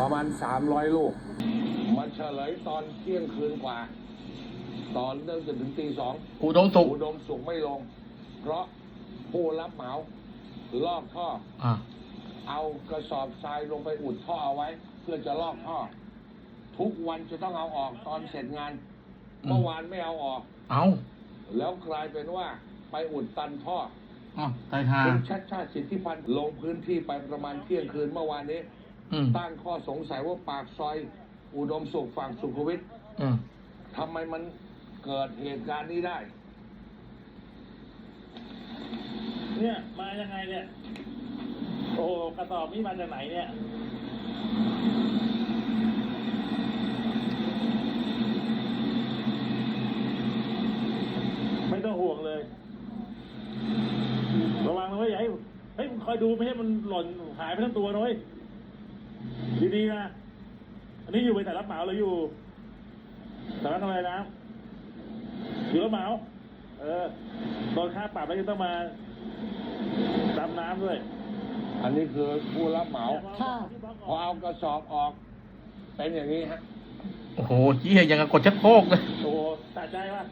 ประมาณสามร้อยลูก มันเฉลยตอนเที่ยงคืนกว่า ตอนเริ่มจนถึงตีสองอุดมสุขอุดมสุขไม่ลง เพราะผู้รับเหมาลอกท่ออ่าเอากระสอบทรายลงไปอุดท่อเอาไว้ เพื่อจะลอกท่อ ทุกวันจะต้องเอาออกตอนเสร็จงาน เมื่อวานไม่เอาออก เอาแล้วกลายเป็นว่าไปอุดตันท่ออ๋อตายหาคุณชัดชาติสิทธิพันธ์ลงพื้นที่ไปประมาณเที่ยงคืนเมื่อวานนี้อืม ตั้งข้อสงสัยว่าปากซอย อุดมสุขฝั่งสุขุมวิทอืมทำไมมันเกิดเหตุการณ์นี้ได้ เนี่ย มายังไงเนี่ย โอ้โหกระสอบนี่มาจากไหนเนี่ยไม่ต้องห่วงเลย ระวังนะเว้ยอย่าให้เฮ้ยมึงคอยดูไม่ให้มันหล่นหายไปทั้งตัวนะเว้ย ดีๆนะ อันนี้อยู่ไปแต่รับเหมาหรืออยู่สำนักทำอะไรนะอยู่รับเหมา เออโดนค่าปรับแล้วยังต้องมาดำน้ำด้วย อันนี้คือผู้รับเหมา ค่ะ พอเอากระสอบออก เป็นอย่างนี้ฮะ โอ้โหเยี่ยยังกับกดชักโครกเลย โอ้โหสะใจว่ะ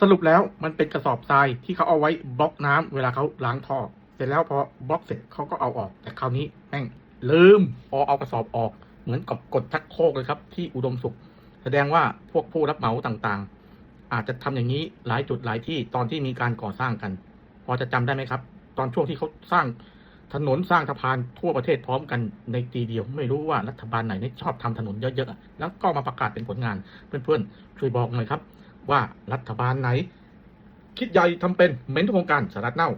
สรุปแล้วมันเป็นกระสอบทรายที่เขาเอาไว้บล็อกน้ำเวลาเขาล้างท่อ เสร็จแล้วพอบล็อกเสร็จเขาก็เอาออก แต่คราวนี้แม่ง ลืมพอเอากระสอบออก เหมือนกับกดชักโครกเลยครับ ที่อุดมสุข แสดงว่าพวกผู้รับเหมาต่างๆ อาจจะทำอย่างนี้หลายจุดหลายที่ตอนที่มีการก่อสร้างกัน พอจะจำได้ไหมครับ ตอนช่วงที่เขาสร้างถนนสร้างสะพานทั่วประเทศพร้อมกันในทีเดียว ไม่รู้ว่ารัฐบาลไหนนี่ชอบทำถนนเยอะๆแล้วก็มาประกาศเป็นผลงาน เพื่อนๆช่วยบอกหน่อยครับ ว่ารัฐบาลไหน คิดใหญ่ทำเป็นเหม็นทุกโครงการสารัดเน่า